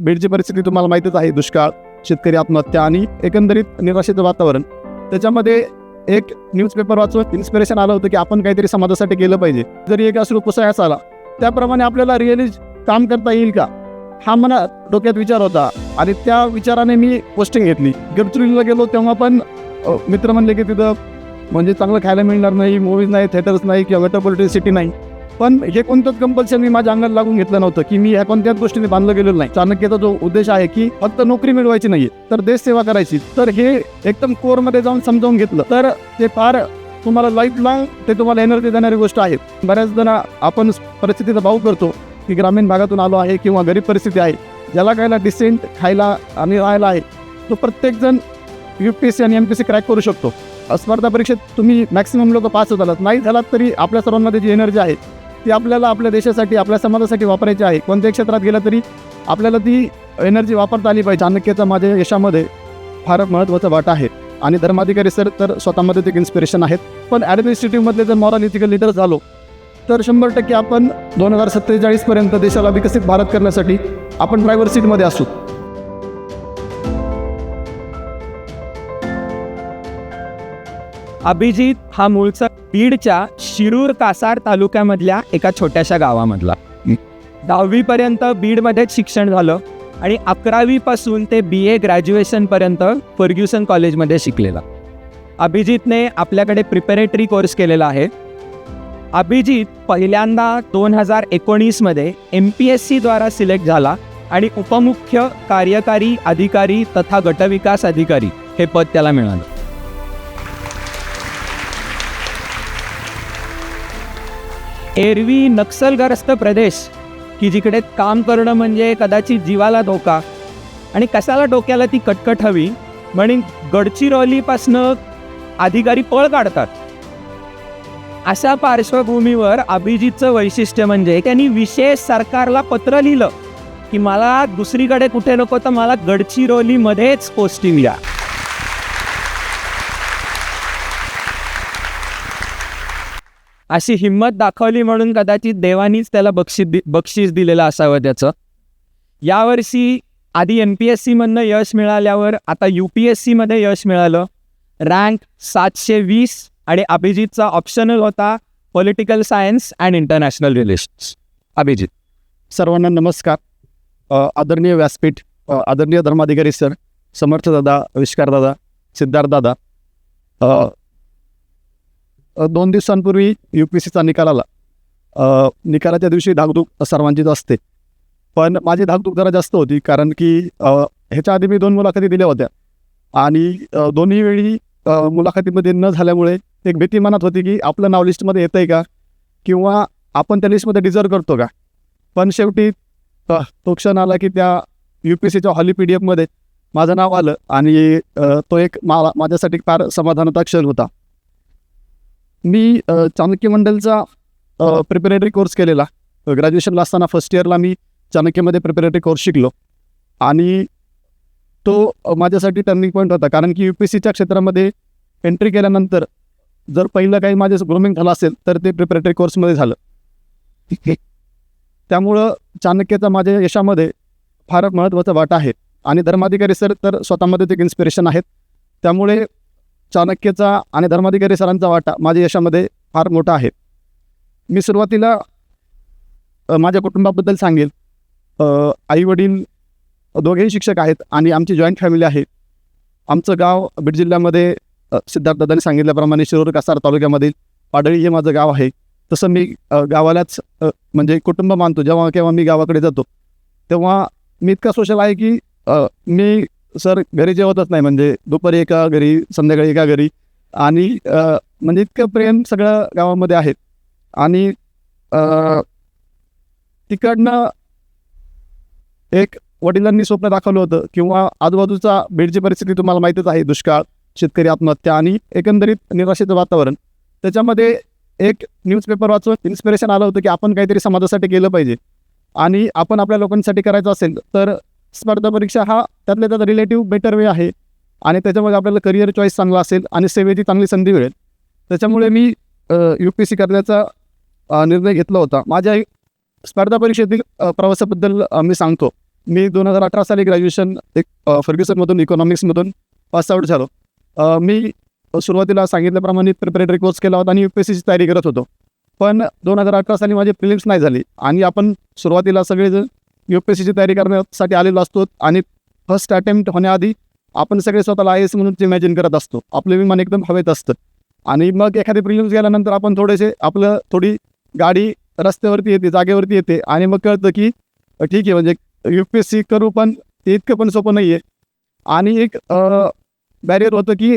बीडची परिस्थिती तुम्हाला माहितीच आहे दुष्काळ शेतकरी आत्महत्या आणि एकंदरीत निराशेचं वातावरण. त्याच्यामध्ये एक न्यूजपेपर वाचून इन्स्पिरेशन आलं होतं की आपण काहीतरी समाजासाठी केलं पाहिजे. जरी एक अश्रू पुसायचा आला त्याप्रमाणे आपल्याला रिअली काम करता येईल का? हा मला डोक्यात विचार होता आणि त्या विचाराने मी पोस्टिंग घेतली. गडचिरोलीला गेलो तेव्हा पण मित्र म्हणले की तिथं म्हणजे चांगलं खायला मिळणार नाही मूवीज नाही थिएटर्स नाही किंवा मेट्रोपॉलिटन सिटी नाही. पण हे कोणतंच कंपल्शन मी माझ्या अंगाला लागून घेतलं नव्हतं की मी या कोणत्याच गोष्टीने बांधलं गेलेलं नाही. चाणक्याचा जो उद्देश आहे की फक्त नोकरी मिळवायची नाही तर देश सेवा करायची. तर हे एकदम कोरमध्ये जाऊन समजावून घेतलं. तर ते फार तुम्हाला लाईफ लाँग ते तुम्हाला एनर्जी देणारी गोष्ट आहे. बऱ्याच जण आपण परिस्थितीचा भाव करतो की ग्रामीण भागातून आलो आहे किंवा गरीब परिस्थिती आहे ज्याला खायला डिसेंट खायला आणि राहायला आहे तो प्रत्येकजण यू पी एस सी आणि एम पी सी क्रॅक करू शकतो. स्पर्धा परीक्षेत तुम्ही मॅक्सिमम लोक पास होत नाही झालात तरी आपल्या सर्वांमध्ये जी एनर्जी आहे ती आपल्याला आपल्या देशासाठी आपल्या समाजासाठी वापरायची आहे. कोणत्याही क्षेत्रात गेलं तरी आपल्याला ती एनर्जी वापरता आली पाहिजे. चाणक्याचा माझ्या यशामध्ये फार महत्त्वाचा वाटा आहे. आणि धर्माधिकारी सर तर स्वतःमध्ये ते एक इन्स्पिरेशन आहेत. पण ॲडमिनिस्ट्रेटिव्हमधले जर मॉरल इथिकल लिडर झालो तर शंभर टक्के आपण दोन हजार सत्तेचाळीसपर्यंत देशाला विकसित भारत करण्यासाठी आपण ड्रायव्हर सीटमध्ये असू. अभिजित हा मूळचा बीडच्या शिरूर कासार तालुक्यामधल्या एका छोट्याशा गावामधला. दहावीपर्यंत बीडमध्येच शिक्षण झालं आणि अकरावीपासून ते बी ए ग्रॅज्युएशनपर्यंत फर्ग्युसन कॉलेजमध्ये शिकलेला. अभिजितने आपल्याकडे प्रिपेरेटरी कोर्स केलेला आहे. अभिजित पहिल्यांदा दोन हजार एकोणीसमध्ये एम पी एस सीद्वारा सिलेक्ट झाला आणि उपमुख्य कार्यकारी अधिकारी तथा गटविकास अधिकारी हे पद त्याला मिळालं. एरवी नक्षलग्रस्त प्रदेश की जिकडे काम करणं म्हणजे कदाचित जीवाला धोका. आणि कशाला डोक्याला ती कटकट हवी म्हणून गडचिरोलीपासनं अधिकारी पळ काढतात. अशा पार्श्वभूमीवर अभिजितचं वैशिष्ट्य म्हणजे त्यांनी विशेष सरकारला पत्र लिहिलं की मला दुसरीकडे कुठे नको तर मला गडचिरोलीमध्येच पोस्टिंग द्या अशी हिंमत दाखवली म्हणून कदाचित देवानीच त्याला बक्षीस दि बक्षीस दिलेलं असावं त्याचं. यावर्षी आधी एम पी एस सीमधनं यश मिळाल्यावर आता यू पी एस सीमध्ये यश मिळालं. रँक सातशे वीस आणि अभिजितचा ऑप्शनल होता political science and international relations Abhijit. सर्वांना नमस्कार. आदरणीय व्यासपीठ आदरणीय धर्माधिकारी सर समर्थ दादा आविष्कार दोन दिवसांपूर्वी यू पी सीचा निकाल आला. निकालाच्या दिवशी धाकधूक सर्वांचीच असते. पण माझी धाकधूक जरा जास्त होती कारण की ह्याच्या आधी मी दोन मुलाखती दिल्या होत्या. आणि दोन्ही वेळी मुलाखतीमध्ये न झाल्यामुळे एक भीती मनात होती की आपलं नाव लिस्टमध्ये येतं आहे का? किंवा आपण त्या लिस्टमध्ये डिझर्व करतो का? पण शेवटी तो क्षण आला की त्या यू पी सीच्या हॉली पी डी एफमध्ये माझं नाव आलं आणि तो एक मा माझ्यासाठी फार समाधानाचा क्षण होता. मी चाणक्य मंडलचा प्रिपेरेटरी कोर्स केलेला. ग्रॅज्युएशनला असताना फर्स्ट इयरला मी चाणक्यमध्ये प्रिपेरेटरी कोर्स शिकलो. आणि तो माझ्यासाठी टर्निंग पॉईंट होता. कारण की यू पी सीच्या क्षेत्रामध्ये एंट्री केल्यानंतर जर पहिलं काही माझं ग्रुमिंग झालं असेल तर ते प्रिपरेटरी कोर्समध्ये झालं. त्यामुळं चाणक्याचा माझ्या यशामध्ये फार महत्त्वाचा वाटा आहे. आणि धर्माधिकारी सर तर स्वतःमध्ये ते एक इन्स्पिरेशन आहेत. त्यामुळे चाणक्यचा आणि धर्माधिकारी सरांचा वाटा माझ्या यशामध्ये फार मोठा आहे. मी सुरुवातीला माझ्या कुटुंबाबद्दल सांगेल. आई वडील दोघेही शिक्षक आहेत आणि आमची जॉईंट फॅमिली आहे. आमचं गाव बीड जिल्ह्यामध्ये अ, सिद्धार्थदादांनी सांगितल्याप्रमाणे शिरूर कासार तालुक्यामधील पाडळी हे माझं गाव आहे. तसं मी गावालाच म्हणजे कुटुंब मानतो. जेव्हा केव्हा मी गावाकडे जातो तेव्हा मी इतका सोशल आहे की मी सर घरी जेवतच नाही. म्हणजे दुपारी एका घरी संध्याकाळी एका घरी. आणि म्हणजे इतकं प्रेम सगळ्या गावामध्ये आहे. आणि तिकडनं एक वडिलांनी स्वप्न दाखवलं होतं किंवा आजूबाजूचा बीडची परिस्थिती तुम्हाला माहितीच आहे दुष्काळ शेतकरी आत्महत्या आणि एकंदरीत निराशेचं वातावरण. त्याच्यामध्ये एक न्यूजपेपर वाचून इन्स्पिरेशन आलं होतं की आपण काहीतरी समाजासाठी केलं पाहिजे. आणि आपण आपल्या लोकांसाठी करायचं असेल तर स्पर्धा परीक्षा हा त्यातल्या त्यात रिलेटिव्ह बेटर वे आहे. आणि त्याच्यामध्ये आपल्याला करिअर चॉईस चांगला असेल आणि सेवेची चांगली संधी मिळेल. त्याच्यामुळे मी यू पी सी करण्याचा निर्णय घेतला होता. माझ्या स्पर्धा परीक्षेतील प्रवासाबद्दल मी सांगतो. मी दोन हजार अठरा साली ग्रॅज्युएशन एक फर्ग्युसनमधून इकॉनॉमिक्समधून पास झालो. मी सुरुवातीला सांगितल्याप्रमाणे प्रिपरेटरी कोर्स केला होता आणि यू पी एस सीची तयारी करत होतो. पण दोन हजार अठरा साली माझी प्रिलिम्स नाही झाली आणि आपण सुरुवातीला सगळेजण यू पी एस सीची तयारी करण्यासाठी आलेलो असतो आणि फर्स्ट अटेम्प्ट होण्याआधी आपण सगळे स्वतःला आय एस म्हणून इमॅजिन करत असतो. आपलं विमान एकदम हवेत असतं. आणि मग एखादी प्रिलिम्स गेल्यानंतर आपण थोडेसे आपलं थोडी गाडी रस्त्यावरती येते जागेवरती येते आणि मग कळतं की ठीक आहे म्हणजे यू पी एस सी करू पण ते इतकं पण सोपं नाही आहे आणि एक बॅरियर होतं की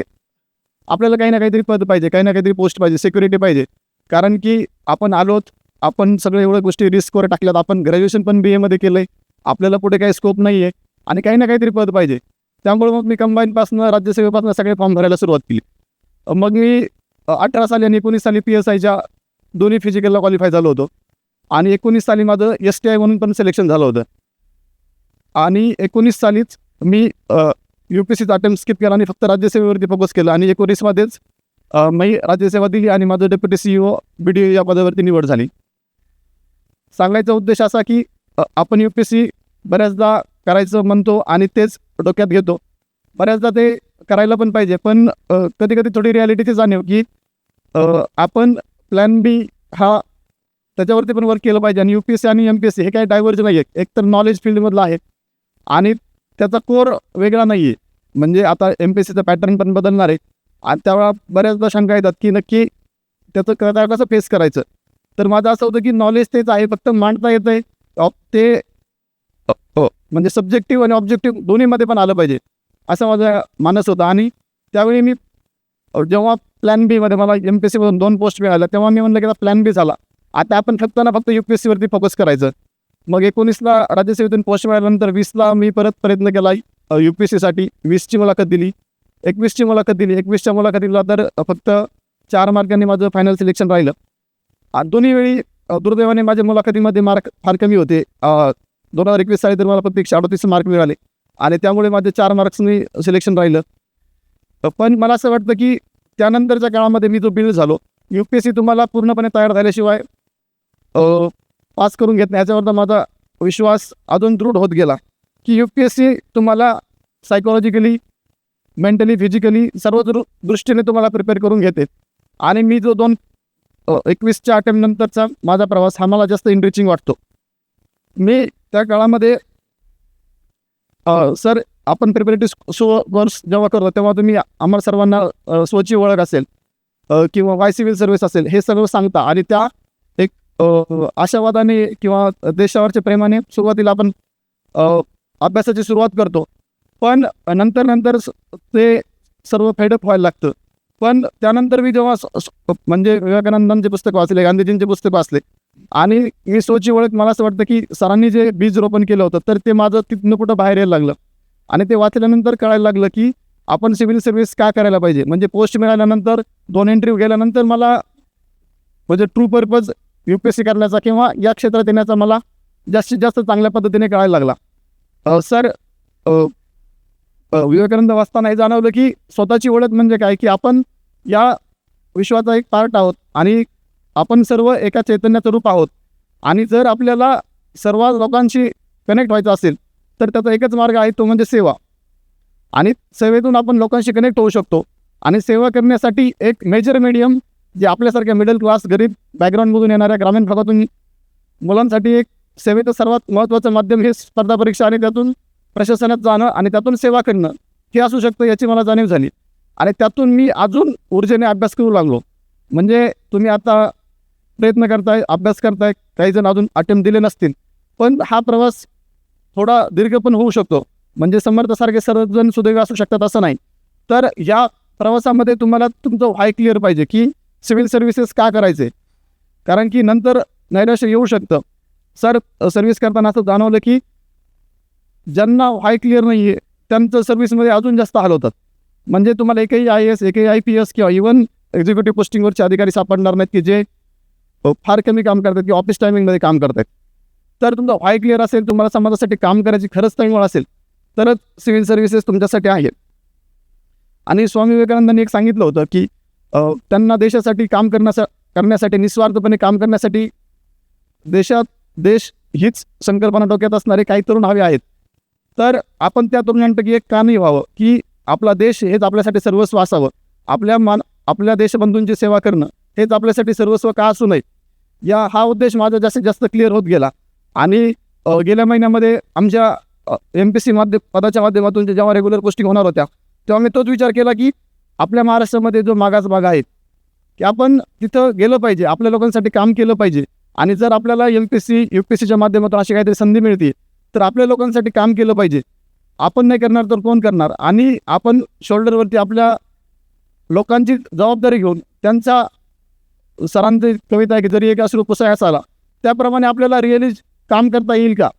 आपल्याला काही ना काहीतरी पद पाहिजे काही ना काहीतरी पोस्ट पाहिजे सिक्युरिटी पाहिजे. कारण की आपण आलोत आपण सगळ्या एवढ्या गोष्टी रिस्कवर टाकल्यात. आपण ग्रॅज्युएशन पण बी एमध्ये केलं आहे आपल्याला पुढे काही स्कोप नाही आहे आणि काही ना काहीतरी पद पाहिजे. त्यामुळे मग मी कंबाईनपासून राज्यसेवेपासून सगळे फॉर्म भरायला सुरुवात केली. मग मी अठरा साली आणि एकोणीस साली पी एस आयच्या दोन्ही फिजिकलला क्वालिफाय झालो होतो. आणि एकोणीस साली माझं एस टी आय म्हणून पण सिलेक्शन झालं होतं. आणि एकोणीस सालीच मी यू पी सीचा अटेम्प्ट स्किप केला आणि फक्त राज्यसेवेवरती फोकस केलं. आणि एकोणीसमध्येच मी राज्यसेवा दिली आणि माझं deputy C O B D या पदावरती निवड झाली. सांगायचा उद्देश असा की आपण यू पी सी बऱ्याचदा करायचं म्हणतो आणि तेच डोक्यात घेतो. बऱ्याचदा ते करायला पण पाहिजे पण कधी कधी थोडी रियालिटीची जाणीव की आपण प्लॅन बी हा त्याच्यावरती पण वर्क केलं पाहिजे. आणि यू पी एस सी आणि एम पी एस सी हे काही डायव्हर्ज नाही आहे एक तर नॉलेज फील्डमधलं आहे आणि त्याचा कोर वेगळा नाही आहे म्हणजे आता एम पी एस सीचं पॅटर्न पण बदलणार आहे. आणि त्यावेळा बऱ्याचदा शंका येतात की नक्की त्याचं क- कसं फेस करायचं? तर माझं असं होतं की नॉलेज तेच आहे फक्त मांडता येतं आहे ते म्हणजे सब्जेक्टिव्ह आणि ऑब्जेक्टिव्ह दोन्हीमध्ये पण आलं पाहिजे. असं माझा मानस होता. आणि त्यावेळी मी जेव्हा प्लॅन बीमध्ये मला एम पी एस सीमधून दोन पोस्ट मिळाल्या तेव्हा मी म्हणलं की आता प्लॅन बी झाला. आता आपण फक्त ना फक्त यू पी एस सीवरती फोकस करायचं. मग एकोणीसला राज्यसेवेतून पोस्ट मिळाल्यानंतर वीसला मी परत प्रयत्न केला यू पी एस सीसाठी वीसची मुलाखत दिली. एकवीसची मुलाखत दिली. एकवीसच्या मुलाखतीला तर फक्त चार मार्कांनी माझं फायनल सिलेक्शन राहिलं. दोन्ही वेळी दुर्दैवाने माझ्या मुलाखतीमध्ये मार्क फार कमी होते. दोन हजार एकवीस साली तर मला फक्त एकशे अडतीस मार्क मिळाले. आणि त्यामुळे माझे चार मार्क्सनी सिलेक्शन राहिलं. पण मला असं वाटतं की त्यानंतरच्या काळामध्ये मी जो बिल्ड झालो यू पी एस सी तुम्हाला पूर्णपणे तयार झाल्याशिवाय पास करून घेत नाही. याच्यावर माझा विश्वास अजून दृढ होत गेला की यू पी एस सी तुम्हाला सायकोलॉजिकली मेंटली फिजिकली सर्व दृ दृष्टीने तुम्हाला प्रिपेअर करून घेते. आणि मी जो दोन एकवीसच्या अटेम्प्ट नंतरचा माझा प्रवास हा मला जास्त इनरिचिंग वाटतो. मी त्या काळामध्ये सर आपण प्रिपरेटिव्ह शो कोर्स जेव्हा करतो तेव्हा तुम्ही आम्हाला सर्वांना स्वची ओळख असेल किंवा वाय सिव्हिल सर्व्हिस असेल हे सगळं सांगता आणि त्या एक आशावादाने किंवा देशावरच्या प्रेमाने सुरुवातीला आपण अभ्यासाची सुरुवात करतो. पण नंतर नंतर ते सर्व फेडअप व्हायला लागतं. पण त्यानंतर मी जेव्हा म्हणजे विवेकानंदांचे पुस्तक वाचले गांधीजींचे पुस्तक वाचले आणि मी स्वची ओळख मला असं वाटतं की सरांनी जे बीज रोपण केलं होतं तर ते माझं तिथनं कुठं बाहेर यायला लागलं. आणि ते वाचल्यानंतर कळायला लागलं की आपण सिव्हिल सर्व्हिस का करायला पाहिजे? म्हणजे पोस्ट मिळाल्यानंतर दोन इंटरव्ह्यू गेल्यानंतर मला म्हणजे true purpose U P S C करण्याचा किंवा या क्षेत्रात येण्याचा मला जास्तीत जास्त चांगल्या पद्धतीने कळायला लागला. सर विवेकानंद वाचताना हे जाणवलं की स्वतःची ओळख म्हणजे काय? की आपण या विश्वाचा एक पार्ट आहोत आणि आपण सर्व एका चैतन्याचं रूप आहोत. आणि जर आपल्याला सर्व लोकांशी कनेक्ट व्हायचं असेल तर त्याचा एकच मार्ग आहे तो म्हणजे सेवा. आणि सेवेतून आपण लोकांशी कनेक्ट होऊ शकतो. आणि सेवा करण्यासाठी एक मेजर मीडियम जे आपल्यासारख्या मिडल क्लास गरीब बॅकग्राऊंडमधून येणाऱ्या ग्रामीण भागातून मुलांसाठी एक सेवेचं सर्वात महत्त्वाचं माध्यम हे स्पर्धा परीक्षा आणि त्यातून प्रशासनात जाणं आणि त्यातून सेवा करणं हे असू शकतं याची मला जाणीव झाली. आणि त्यातून मी अजून ऊर्जेने अभ्यास करू लागलो. म्हणजे तुम्ही आता प्रयत्न करताय अभ्यास करताय काही जण अजून अटेम्प्ट दिले नसतील. पण हा प्रवास थोडा दीर्घ पण होऊ शकतो. म्हणजे समर्थासारखे सर्वजण सुदैव असू शकतात असं नाही. तर या प्रवासामध्ये तुम्हाला तुमचं व्हाय क्लिअर पाहिजे की सिव्हिल सर्व्हिसेस का करायचे? कारण की नंतर नैराश्य येऊ शकतं. सर सर्व्हिस करताना असं जाणवलं की ज्यांना व्हाय क्लिअर नाही आहे त्यांचं सर्व्हिसमध्ये अजून जास्त हाल होतात. म्हणजे तुम्हाला एकही आय एस एकही आय पी एस किंवा इव्हन एक्झिक्युटिव्ह पोस्टिंगवरचे अधिकारी सापडणार नाहीत की जे फार कमी काम करतात किंवा ऑफिस टायमिंगमध्ये काम करतात तर तुमचा व्हाय क्लिअर असेल तुम्हाला समाजासाठी काम करायची खरंच तळमळ असेल तरच सिव्हिल सर्व्हिसेस तुमच्यासाठी आहेत. आणि स्वामी विवेकानंदांनी एक सांगितलं होतं की त्यांना देशासाठी काम करण्यासा करण्यासाठी निस्वार्थपणे काम करण्यासाठी देशात देश हीच संकल्पना डोक्यात असणारे काही तरुण हवे आहेत. तर आपण त्या तरुणांपैकी एक का नाही व्हावं की आपला देश हेच आपल्यासाठी सर्वस्व असावं. आपल्या मान आपल्या देशबंधूंची सेवा करणं हेच आपल्यासाठी सर्वस्व का असू नये? या हा उद्देश माझा जास्तीत जास्त क्लिअर होत गेला. आणि गेल्या महिन्यामध्ये आमच्या एम पी सी माध्यम पदाच्या माध्यमातून जेव्हा रेग्युलर पोस्टिंग होणार होत्या तेव्हा मी तोच विचार केला की आपल्या महाराष्ट्रामध्ये जो मागास भाग आहे की आपण तिथं गेलं पाहिजे आपल्या लोकांसाठी काम केलं पाहिजे. आणि जर आपल्याला M P C U P सीच्या माध्यमातून अशी काहीतरी संधी मिळते तर आपल्या लोकांसाठी काम केलं पाहिजे. आपण नाही करणार तर कोण करणार? आणि आपण शोल्डरवरती आपल्या लोकांची जबाबदारी घेऊन त्यांचा सरांची कविता आहे की जरी एक अश्रू पुसायास आला त्याप्रमाणे आपल्याला रिअली काम करता येईल का?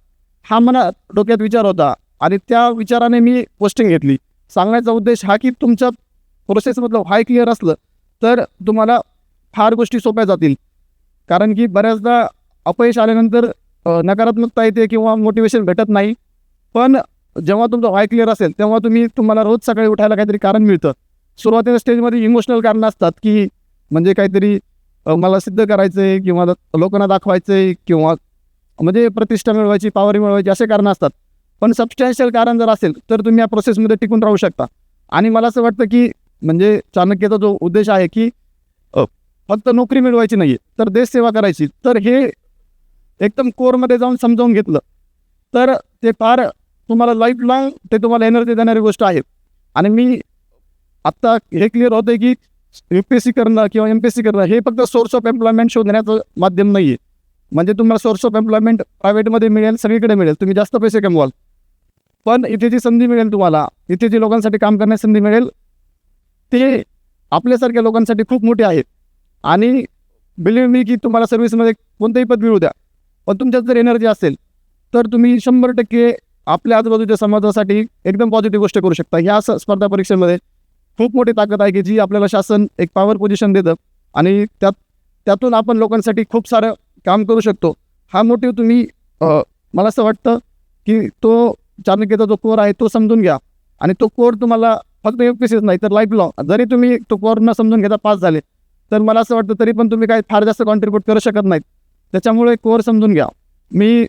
हा मला डोक्यात विचार होता आणि त्या विचाराने मी पोस्टिंग घेतली. सांगण्याचा उद्देश हा की तुमच्या प्रोसेसमधलं हाय क्लिअर असलं तर तुम्हाला फार गोष्टी सोप्या जातील. कारण की बऱ्याचदा अपयश आल्यानंतर नकारात्मकता येते किंवा मोटिवेशन भेटत नाही. पण जेव्हा तुमचं व्हाय क्लिअर असेल तेव्हा तुम्ही तुम्हाला रोज सकाळी उठायला काहीतरी कारण मिळतं. सुरुवातीच्या स्टेजमध्ये इमोशनल कारणं असतात की म्हणजे काहीतरी मला सिद्ध करायचं आहे किंवा लोकांना दाखवायचं आहे किंवा म्हणजे प्रतिष्ठा मिळवायची पावर मिळवायची असे कारणं असतात. पण सबस्टॅन्शियल कारण जर असेल तर तुम्ही या प्रोसेसमध्ये टिकून राहू शकता. आणि मला असं वाटतं की म्हणजे चाणक्याचा जो उद्देश आहे की फक्त नोकरी मिळवायची नाही आहे तर देशसेवा करायची. तर हे एकदम कोरमध्ये जाऊन समजावून घेतलं. तर ते फार तुम्हाला लाईफ लॉंग ते तुम्हाला एनर्जी देणारी गोष्ट आहे. आणि मी आत्ता हे क्लिअर होतं की यू पी एस सी करणं किंवा एम पी एस सी करणं हे फक्त सोर्स ऑफ एम्प्लॉयमेंट शोधण्याचं माध्यम नाही आहे म्हणजे तुम्हाला सोर्स ऑफ एम्प्लॉयमेंट प्रायव्हेटमध्ये मिळेल सगळीकडे मिळेल. तुम्ही जास्त पैसे कमवाल. पण इथे जी संधी मिळेल तुम्हाला इथे जी लोकांसाठी काम करण्याची संधी मिळेल ते आपल्यासारख्या लोकांसाठी खूप मोठे आहेत. आणि बिलीव्ह मी की तुम्हाला सर्व्हिसमध्ये कोणतंही पद मिळू द्या. पण तुमच्यात जर एनर्जी असेल तर तुम्ही शंभर टक्के आपल्या आजूबाजूच्या समाजासाठी एकदम पॉझिटिव्ह गोष्ट करू शकता. ह्या स्पर्धा परीक्षेमध्ये खूप मोठी ताकद आहे की जी आपल्याला शासन एक पॉवर पोझिशन देतं आणि त्यात त्यातून आपण लोकांसाठी खूप सारं काम करू शकतो. हा मोटिव्ह तुम्ही मला असं वाटतं की तो चाणक्यचा जो कोर आहे तो समजून घ्या आणि तो कोर तुम्हाला फक्त एक पीसेस नाही तर लाईफ लॉंग जरी तुम्ही तो कोर न समजून घेता पास झाले तर मला असं वाटतं तरी पण तुम्ही काही फार जास्त कॉन्ट्रीब्यूट करू शकत नाहीत. त्याच्यामुळे कोर समजून घ्या. मी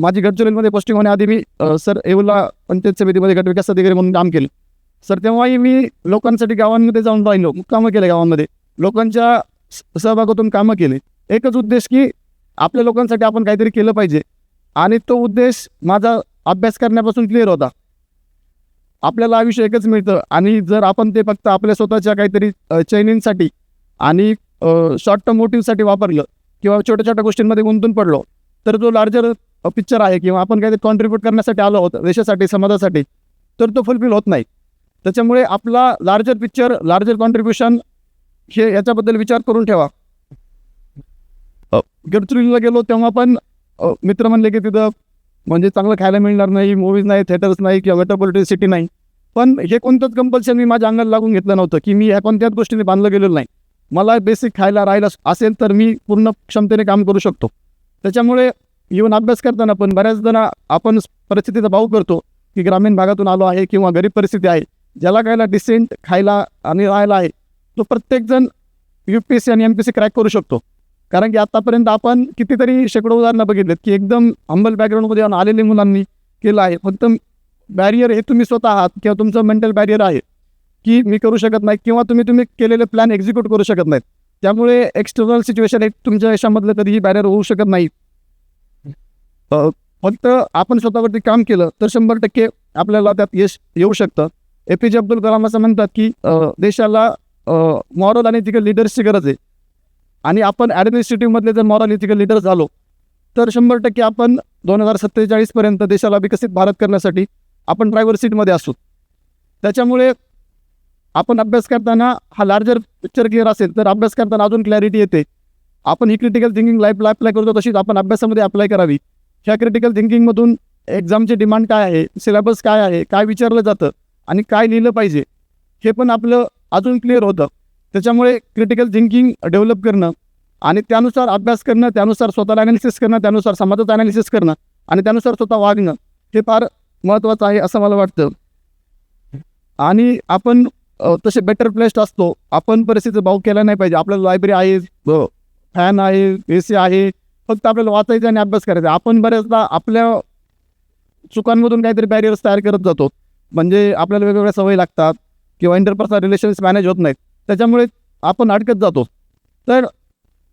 माझी गडचिरोलीमध्ये पोस्टिंग होण्याआधी मी सर येऊला पंचायत समितीमध्ये गटविकास अधिकारी म्हणून काम केलं. सर तेव्हाही मी लोकांसाठी गावांमध्ये जाऊन राहिलो. कामं केले गावांमध्ये. लोकांच्या सहभागातून कामं केले. एकच उद्देश की आपल्या लोकांसाठी आपण काहीतरी केलं पाहिजे. आणि तो उद्देश माझा अभ्यास करण्यापासून क्लिअर होता. आपल्याला आयुष्य एकच मिळतं. आणि जर आपण ते फक्त आपल्या स्वतःच्या काहीतरी चैनींसाठी आणि शॉर्ट टर्म मोटिव्हसाठी वापरलं किंवा छोट्या छोट्या गोष्टींमध्ये गुंतून पडलो तर जो लार्जर पिक्चर आहे किंवा आपण काहीतरी कॉन्ट्रीब्यूट करण्यासाठी आलो आहोत देशासाठी समाजासाठी तर तो फुलफिल होत नाही. त्याच्यामुळे आपला लार्जर पिक्चर लार्जर कॉन्ट्रीब्युशन हे याच्याबद्दल विचार करून ठेवा. गडचिरोलीला गेलो तेव्हा पण मित्र म्हणले की तिथं म्हणजे चांगलं खायला मिळणार नाही मूवीज नाही थिएटर्स नाही किंवा मेट्रोपॉलिटन सिटी नाही. पण हे कोणतंच कंपल्शन मी माझ्या अंगाला लागून घेतलं नव्हतं की मी ह्या कोणत्याच गोष्टीने बांधलं गेलेलं नाही. मला बेसिक खायला राहायला असेल तर मी पूर्ण क्षमतेने काम करू शकतो. त्याच्यामुळे येऊन अभ्यास करताना पण बऱ्याचजण आपण परिस्थितीचा भाव करतो की ग्रामीण भागातून आलो आहे किंवा गरीब परिस्थिती आहे ज्याला कायला डिसेंट खायला आणि राहायला आहे तो प्रत्येकजण यू पी एस सी आणि एम पी सी क्रॅक करू शकतो. कारण की आत्तापर्यंत आपण कितीतरी शेकडो उदाहरणं बघितलेत की एकदम हंबल बॅकग्राऊंडमध्ये आलेल्या मुलांनी केलं आहे. फक्त बॅरियर हे तुम्ही स्वतः आहात किंवा तुमचं मेंटल बॅरियर आहे. की मी करू शकत नाही किंवा तुम्ही तुम्ही केलेले प्लॅन एक्झिक्यूट करू शकत नाहीत. त्यामुळे एक्सटर्नल सिच्युएशन एक तुमच्या यशामधलं कधीही बॅरियर होऊ शकत नाही. फक्त आपण स्वतःवरती काम केलं तर शंभर टक्के आपल्याला त्यात यश येऊ शकतं. ए पी जे अब्दुल कलाम असं म्हणतात की देशाला मॉरल आणि तिकडे लिडर्सची गरज आहे. आणि आपण ॲडमिनिस्ट्रेटिव्हमधले जर मॉरल इथिकल लिडर झालो तर शंभर टक्के आपण दोन हजार सत्तेचाळीसपर्यंत देशाला विकसित भारत करण्यासाठी आपण ड्रायव्हर सीटमध्ये असू. त्याच्यामुळे आपण अभ्यास करताना हा लार्जर पिक्चर क्लिअर असेल तर अभ्यास करताना अजून क्लॅरिटी येते. आपण ही क्रिटिकल थिंकिंग लाईफला अप्लाय करतो तशीच आपण अभ्यासामध्ये अप्लाय करावी. ह्या क्रिटिकल थिंकिंगमधून एक्झामची डिमांड काय आहे सिलेबस काय आहे काय विचारलं जातं आणि काय लिहिलं पाहिजे हे पण आपलं अजून क्लिअर होतं. त्याच्यामुळे क्रिटिकल थिंकिंग डेव्हलप करणं आणि त्यानुसार अभ्यास करणं त्यानुसार स्वतःला ॲनालिसिस करणं त्यानुसार समाजाचं ॲनालिसिस करणं आणि त्यानुसार स्वतः वागणं हे फार महत्त्वाचं आहे असं मला वाटतं. आणि आपण तसे बेटर प्लेस्ड असतो. आपण परिस्थितीचा भाव केला नाही पाहिजे. आपल्याला लायब्ररी आहे फॅन आहे ए सी आहे. फक्त आपल्याला वाचायचं आणि अभ्यास करायचा. आपण बऱ्याचदा आपल्या चुकांमधून काहीतरी बॅरियर्स तयार करत जातो. म्हणजे आपल्याला वेगवेगळ्या सवयी लागतात किंवा इंटरपर्सनल रिलेशन्स मॅनेज होत नाहीत. त्याच्यामुळे आपण अडकत जातो. तर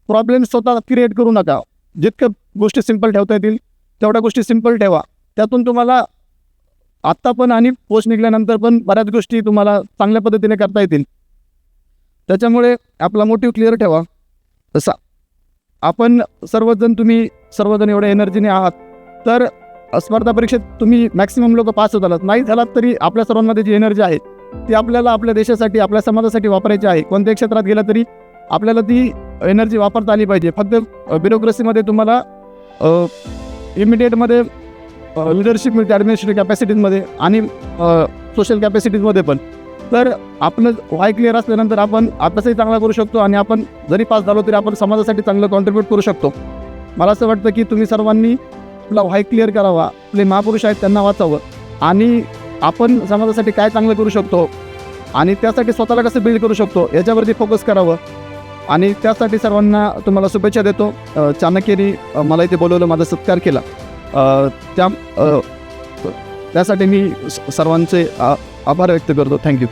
प्रॉब्लेम स्वतः क्रिएट करू नका. जितक्या गोष्टी सिंपल ठेवता येतील तेवढ्या गोष्टी सिंपल ठेवा. त्यातून तुम्हाला आत्ता पण आणि पोस्ट निघाल्यानंतर पण बऱ्याच गोष्टी तुम्हाला चांगल्या पद्धतीने करता येतील. त्याच्यामुळे आपला मोटिव्ह क्लिअर ठेवा. तसा. आपण सर्वजण तुम्ही सर्वजण एवढ्या एनर्जीने आहात तर स्पर्धा परीक्षेत तुम्ही मॅक्सिमम लोक पास होत आलात. नाही झालात तरी आपल्या सर्वांमध्ये जी एनर्जी आहे ती आपल्याला आपल्या देशासाठी आपल्या समाजासाठी वापरायची आहे. कोणत्याही क्षेत्रात गेला तरी आपल्याला ती एनर्जी वापरता आली पाहिजे. फक्त ब्युरोक्रेसीमध्ये तुम्हाला इमिडिएटमध्ये लिडरशिप मिळते ॲडमिनिस्ट्रेटिव्ह कॅपॅसिटीजमध्ये आणि सोशल कॅपॅसिटीजमध्ये पण. तर आपलं वाय क्लिअर असल्यानंतर आपण अभ्यासही चांगला करू शकतो आणि आपण जरी पास झालो तरी आपण समाजासाठी चांगलं कॉन्ट्रीब्यूट करू शकतो. मला असं वाटतं की तुम्ही सर्वांनी आपला व्हाय क्लिअर करावा आपले महापुरुष आहेत त्यांना वाचावं आणि आपण समाजासाठी काय चांगलं करू शकतो आणि त्यासाठी स्वतःला कसं बिल्ड करू शकतो याच्यावरती फोकस करावं. आणि त्यासाठी सर्वांना तुम्हाला शुभेच्छा देतो. चाणक्यनी मला इथे बोलवलं माझा सत्कार केला. त्या त्यासाठी मी सर्वांचे आभार व्यक्त करतो. थँक्यू